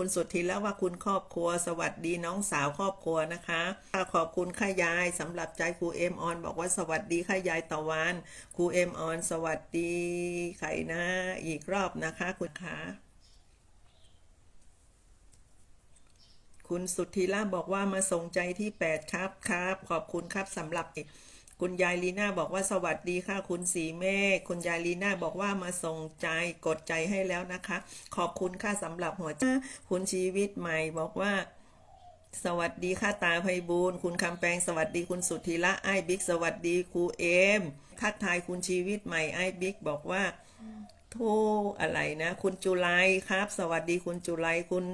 คุณสุดทีแล้วว่าคุณครอบครัว สวัสดีน้องสาวครอบครัวนะคะขอบคุณค่ายายสำหรับใจครูเอ็มออนบอกว่าสวัสดีค่ายายตะวันครูเอ็มออนสวัสดีใครนะอีกรอบนะคะคุณคะคุณสุทธิล่าบอกว่ามาส่งใจที่แปดครับครับ ขอบคุณครับสำหรับ คุณยายลีน่าบอกว่าสวัสดีค่ะ คุณสีเมฆคุณยายลีน่าบอกว่ามาส่งใจกดใจให้แล้วนะคะ ขอบคุณค่ะสำหรับหัวใจคุณชีวิตใหม่บอกว่าสวัสดีค่ะตาไพบูลคุณคำแปลงสวัสดีคุณสุธีละไอ้บิ๊กสวัสดีครูเอมทักทายคุณชีวิตใหม่ไอ้บิ๊กบอกว่าโทอะไรนะ คุณจุไลครับ สวัสดีคุณจุไลคุณ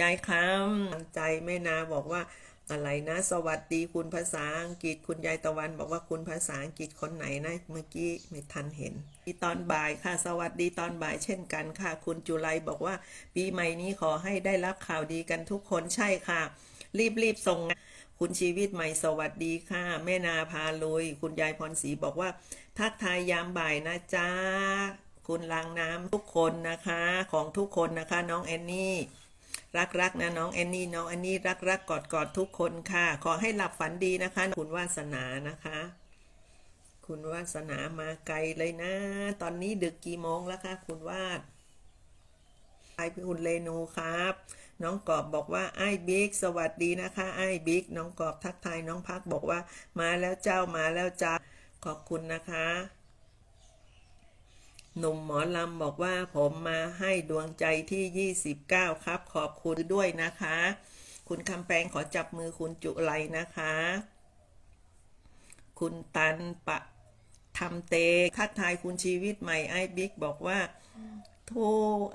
ยายคำใจแม่นาบอกว่า อะไรนะ สวัสดีคุณภาษาอังกฤษคุณยายตะวันบอกว่าคุณภาษาอังกฤษคนไหนนะ เมื่อกี้ไม่ทันเห็นที่ตอนบ่ายค่ะ สวัสดีตอนบ่ายเช่นกันค่ะ คุณจุไลบอกว่า ปีใหม่นี้ขอให้ได้รับข่าวดีกันทุกคนใช่ค่ะ รีบรีบส่งนะคุณชีวิตใหม่สวัสดีค่ะ แม่นาพาลุย คุณยายพรศรีบอกว่า ทักทายยามบ่ายนะจ๊ะคุณล้างน้ำทุกคนนะคะ ของทุกคนนะคะ น้องแอนนี่ รักรักนะน้องแอนนี่น้องแอนนี่รักรักกอดกอดทุกคนค่ะ ขอให้หลับฝันดีนะคะ คุณวาสนานะคะ คุณวาสนามาไกลเลยนะ ตอนนี้ดึกกี่โมงแล้วคะคุณวาดไอพี่คุณเรนูครับ น้องกอบบอกว่าไอ้บิ๊กสวัสดีนะคะไอ้บิ๊กน้องกอบทักทายน้องพักบอกว่า มาแล้วเจ้ามาแล้วจ้าขอบคุณนะคะ หนุ่มหมอลำบอกว่าผมมาให้ดวงใจที่ 29 ครับ ขอบคุณด้วยนะคะ คุณคำแปลงขอจับมือคุณจุไลนะคะ คุณตันปะทำเตทักทายคุณชีวิตใหม่ไอ้บิ๊กบอกว่าโท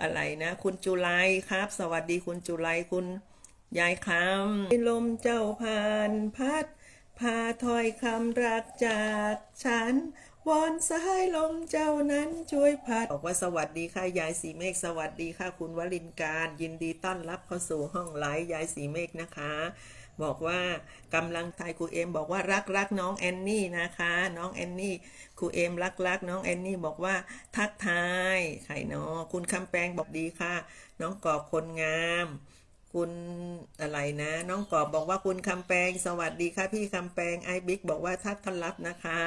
อะไรนะ คุณจุไลครับ สวัสดีคุณจุไลคุณยายคำลมเจ้าผ่านพัดพาถอยคำรักจากฉัน วอนสายลมเจ้านั้นช่วยพัดบอกว่าสวัสดีค่ะยายสีเมฆสวัสดีค่ะ คุณวลินการ ยินดีต้อนรับเข้าสู่ห้องไลฟ์ยายสีเมฆนะคะ บอกว่ากำลังทายครูเอ็มบอกว่ารักรักน้องแอนนี่นะคะ น้องแอนนี่ครูเอ็มรักรักน้องแอนนี่บอกว่าทักทายไข่นอคุณคำแปลงบอกดีค่ะ น้องกอบคนงามคุณอะไรนะ น้องกอบบอกว่าคุณคำแปลงสวัสดีค่ะพี่คำแปลงไอบิ๊กบอกว่าทักต้อนรับนะคะ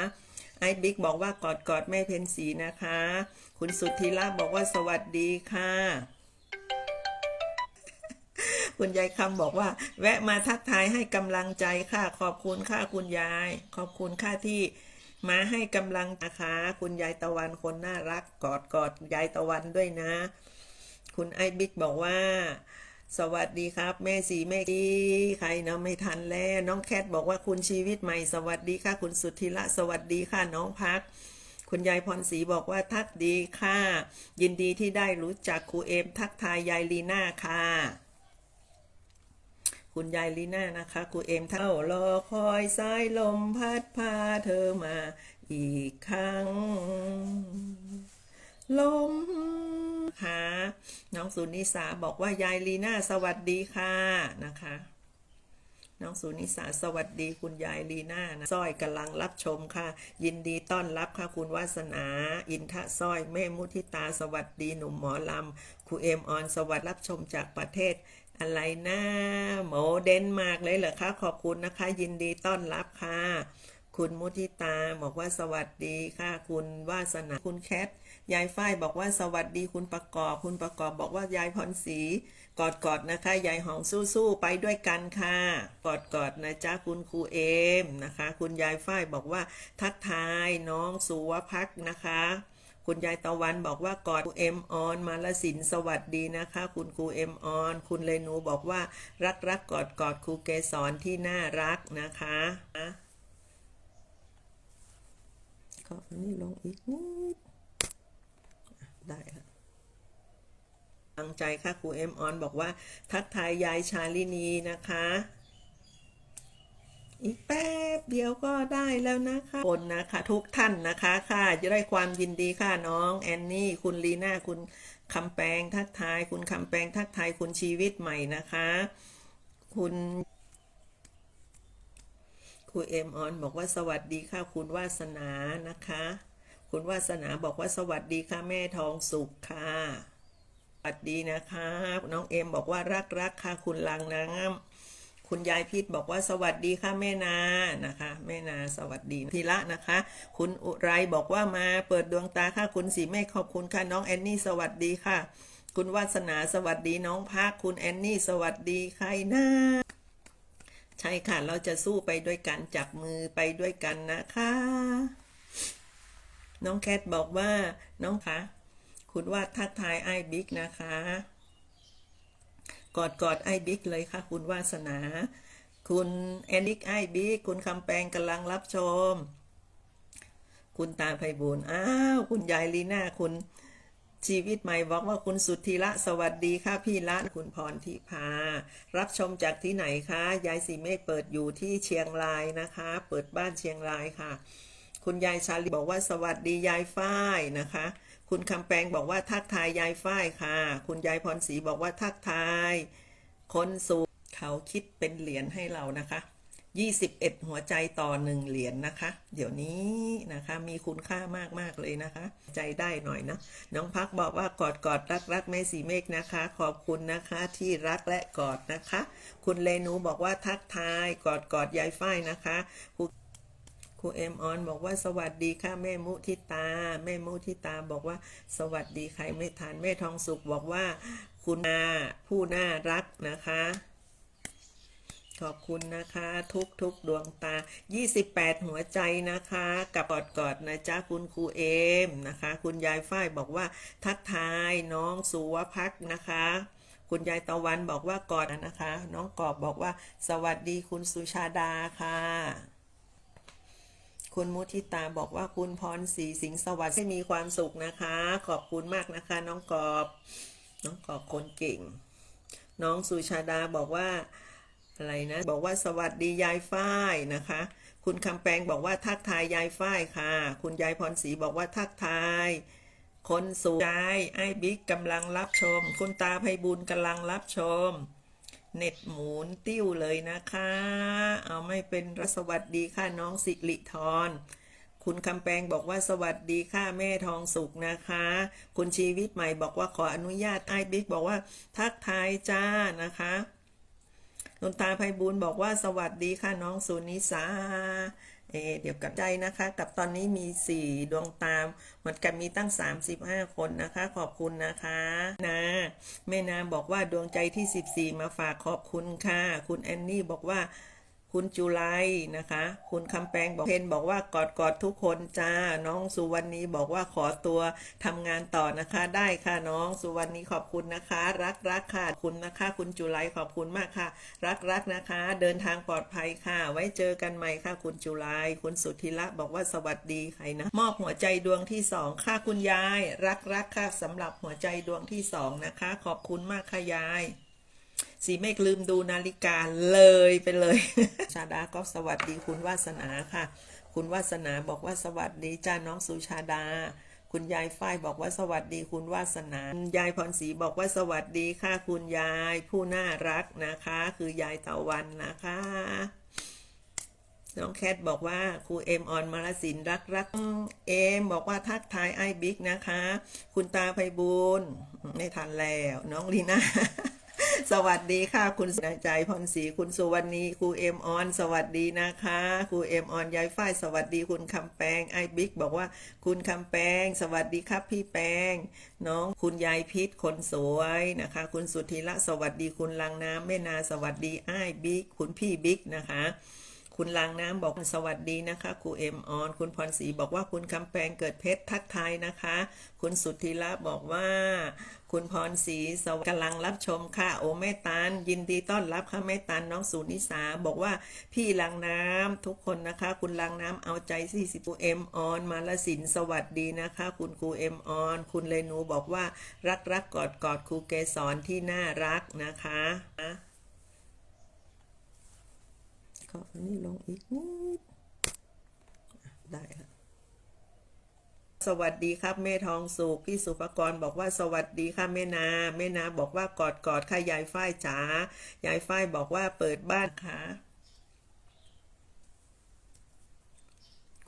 ไอ้บิ๊กบอกว่ากอดกอดแม่เพนสีนะคะ คุณสุธิละบอกว่าสวัสดีค่ะ คุณยายคำบอกว่า แวะมาทักทายให้กำลังใจค่ะ ขอบคุณค่ะคุณยาย ขอบคุณค่ะที่มาให้กำลังนะคะ คุณยายตะวันคนน่ารักกอดกอดยายตะวันด้วยนะ คุณไอ้บิ๊กบอกว่า สวัสดีครับ แม่สีแม่ดีใครเนาะไม่ทันแล้วน้องแคทบอกว่าคุณชีวิตใหม่ สวัสดีค่ะ คุณสุทธิละสวัสดีค่ะน้องพัก คุณยายพรศรีบอกว่าทักดีค่ะ ยินดีที่ได้รู้จักครูเอม ทักทายยายลีน่าค่ะคุณยายลีน่านะคะครูเอมเท่ารอคอยสายลมพัดพาเธอมาอีกครั้ง ลม หาน้องสุนิสาบอกว่ายายลีน่าสวัสดีค่ะนะคะ น้องสุนิสาสวัสดีคุณยายลีน่านะสร้อยกำลังรับชมค่ะ ยินดีต้อนรับค่ะคุณวาสนา อินทะสร้อยแม่มุทิตาสวัสดีหนุ่มหมอลำครูเอมออนสวัสดีรับชมจากประเทศอะไรนะโมเดนมาร์กเลยเหรอคะขอบคุณนะคะ ยินดีต้อนรับค่ะ คุณมุทิตาบอกว่าสวัสดีค่ะ คุณวาสนาคุณแคท ยายฝ้ายบอกว่าสวัสดีคุณประกอบ คุณประกอบบอกว่ายายพรศรีกอดกอดๆนะคะ ยายหองสู้ๆไปด้วยกันค่ะ กอดกอดๆนะจ๊ะคุณครูเอมนะคะ คุณยายฝ้ายบอกว่าทักทายน้องสุวพักนะคะคุณยายตะวันบอกว่ากอดครูเอ็มออนมาลสินสวัสดีนะคะ คุณครูเอ็มออน คุณเลนูบอกว่ารักรักกอดกอดครูเกสรที่น่ารักนะคะก็อันนี้ลงอีกนิด ได้ค่ะตั้งใจค่ะครูเอ็มออนบอกว่า ทักทายยายชาลินีนะคะ อีกแป๊บเดียวก็ได้แล้วนะคะคนนะคะทุกท่านนะคะค่ะจะได้ความยินดีค่ะน้องแอนนี่คุณลีน่าคุณคำแปงทักทาย คุณคำแปงทักทายคุณชีวิตใหม่นะคะ คุณครูเอ็มออนบอกว่าสวัสดีค่ะคุณวาสนานะคะ คุณวาสนาบอกว่าสวัสดีค่ะแม่ทองสุขค่ะไปวัสดีนะครับน้องเอ็มบอกว่ารักรักค่ะคุณลังน้ำคุณยายพิษบอกว่าสวัสดีค่ะแม่นานะคะ แม่นาสวัสดีทีละนะคะ คุณอุไรบอกว่ามาเปิดดวงตาค่ะคุณสีเมฆขอบคุณค่ะน้องแอนนี่สวัสดีค่ะ คุณวาสนาสวัสดีน้องพักคุณแอนนี่สวัสดีใครนะใช่ค่ะเราจะสู้ไปด้วยกันจับมือไปด้วยกันนะคะ น้องแคทบอกว่าน้องคะคุณว่าทักทายไอ้บิ๊กนะคะ กอดกอดไอ้บิ๊กเลยค่ะ คุณวาสนา คุณแอนนิกไอ้บิ๊กคุณคำแปงกำลังรับชม คุณตาไพบูลอ้าว คุณยายลีน่าคุณชีวิตใหม่บอกว่าคุณสุทธิละสวัสดีค่ะพี่ละคุณพรทิพา รับชมจากที่ไหนคะ ยายสีเมฆเปิดอยู่ที่เชียงรายนะคะ เปิดบ้านเชียงรายค่ะ คุณยายชาลีบอกว่าสวัสดียายฝ้ายนะคะ คุณคำแปงบอกว่าทักทายยายฝ้ายค่ะ คุณยายพรศรีบอกว่าทักทาย คนสูเขาคิดเป็นเหรียญให้เรานะคะ21 หัวใจต่อหนึ่งเหรียญนะคะ เดี๋ยวนี้นะคะ มีคุณค่ามากมากๆเลยนะคะ ใจได้หน่อยนะ น้องพักบอกว่ากอดกอดรักรักแม่สีเมฆนะคะ ขอบคุณนะคะที่รักและกอดนะคะ คุณเลนูบอกว่าทักทายกอดกอดยายฝ้ายนะคะ ครูเอ็มออนบอกว่าสวัสดีค่ะแม่มุทิตา แม่มุทิตาบอกว่า สวัสดีใครไม่ทานแม่ทองสุขบอกว่า คุณนาผู้น่ารักนะคะ ขอบคุณนะคะ ทุกทุกดวงตา 28 หัวใจนะคะกับกอดกอดนะจ๊ะคุณครูเอมนะคะ คุณยายฝ้ายบอกว่าทักทายน้องสุวพักนะคะคุณยายตะวันบอกว่ากอดนะคะ น้องกอบบอกว่า สวัสดีคุณสุชาดาค่ะ คุณมุทิตาบอกว่าคุณพรศรีสิงห์สวัสดิ์ให้มีความสุขนะคะ ขอบคุณมากนะคะ น้องกอบ น้องกอบคนเก่ง น้องสุชาดาบอกว่าอะไรนะ บอกว่าสวัสดียายฝ้ายนะคะ คุณคำแปงบอกว่าทักทายยายฝ้ายค่ะ คุณยายพรศรีบอกว่าทักทาย คนสูงยายไอ้บิ๊กกำลังรับชม คุณตาไพบุญกำลังรับชม เน็ตหมุนติ้วเลยนะคะ เอาไม่เป็นรสวัสดีค่ะน้องสิริธรคุณคำแปงบอกว่าสวัสดีค่ะแม่ทองสุกนะคะ คุณชีวิตใหม่บอกว่าขออนุญาตไอ้บิ๊กบอกว่า ทักทายจ้านะคะ นนตาไพบูลย์บอกว่าสวัสดีค่ะน้องสุนิสาเออเดี๋ยวกับใจนะคะ กับตอนนี้มีสี่ดวงตามเหมือนกับมีตั้ง 35 คนนะคะ ขอบคุณนะคะนะแม่นาบอกว่าดวงใจที่ 14 มาฝากขอบคุณค่ะ คุณแอนนี่บอกว่า คุณจุไลนะคะ คุณคำแปงบอกเพนบอกว่ากอดกอดทุกคนจ้า น้องสุวรรณีบอกว่าขอตัวทำงานต่อนะคะ ได้ค่ะน้องสุวรรณีขอบคุณนะคะ รักรักค่ะคุณนะคะ คุณจุไลขอบคุณมากค่ะ รักรักนะคะ เดินทางปลอดภัยค่ะ ไว้เจอกันใหม่ค่ะ คุณจุไลคุณสุธิละบอกว่าสวัสดีใครนะ มอบหัวใจดวงที่สองค่ะคุณยาย รักรักค่ะสำหรับหัวใจดวงที่สองนะคะ ขอบคุณมากค่ะยาย สีเมฆลืมดูนาฬิกาเลยไปเลย ชาดาก็สวัสดีคุณวาสนาค่ะ คุณวาสนาบอกว่าสวัสดีจ้าน้องสุชาดา คุณยายฝ้ายบอกว่าสวัสดีคุณวาสนา ยายพรศรีบอกว่าสวัสดีค่ะ คุณยายผู้น่ารักนะคะ คือยายตะวันนะคะน้องแคทบอกว่าครูเอ็มออนมารสินรักรักเอ็มบอกว่าทักทายไอ้บิ๊กนะคะ คุณตาไพบูลไม่ทันแล้ว น้องลีน่า สวัสดีค่ะ คุณสนใจพรศรีคุณสุวรรณีครูเอ็มออน สวัสดีนะคะครูเอ็มออนยายฝ้ายสวัสดีคุณคำแปงไอ้บิ๊กบอกว่าคุณคำแปง สวัสดีครับพี่แปง น้องคุณยายพิษคนสวยนะคะ คุณสุธีละสวัสดีคุณลังน้ำแม่นาสวัสดีไอ้บิ๊กคุณพี่บิ๊กนะคะ คุณลางน้ำบอกสวัสดีนะคะครูเอ็มออน คุณพรศรีบอกว่าคุณคำแปงเกิดเพชรทักทายนะคะ คุณสุทธิละบอกว่า คุณพรศรีสวัสดีกำลังรับชมค่ะ โอแม่ตันยินดีต้อนรับค่ะแม่ตันน้องสุนิสาบอกว่าพี่ลางน้ำทุกคนนะคะ คุณลางน้ำเอาใจสี่สิบครูเอ็มออน มาละสินสวัสดีนะคะ คุณครูเอ็มออน คุณเลนูบอกว่ารักรักกอดกอดครูเกสรที่น่ารักนะคะ ขออันนี้ลงอีกนิดได้แล้วสวัสดีครับแม่ทองสุขพี่สุภกรบอกว่าสวัสดีค่ะแม่นาแม่นาบอกว่ากอดกอดค่ะยายฝ้ายจ๋ายายฝ้ายบอกว่าเปิดบ้านค่ะ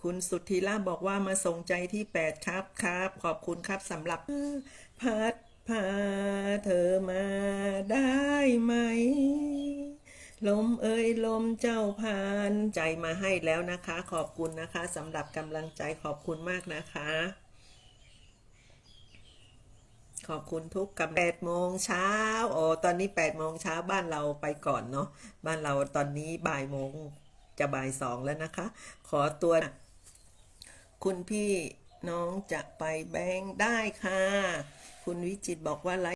คุณสุทธิล่าบอกว่ามาส่งใจที่แปดครับครับ ขอบคุณครับสำหรับพัดพาเธอมาได้ไหม ลมเอ่ยลมเจ้าพานใจมาให้แล้วนะคะ ขอบคุณนะคะสำหรับกำลังใจขอบคุณมากนะคะ ขอบคุณทุกกำแปดโมงเช้าโอ้ตอนนี้แปดโมงเช้าบ้านเราไปก่อนเนาะบ้านเราตอนนี้บ่ายโมงจะบ่ายสองแล้วนะคะ ขอตัว คุณพี่น้องจะไปแบงค์ได้ค่ะ คุณวิจิตบอกว่าไล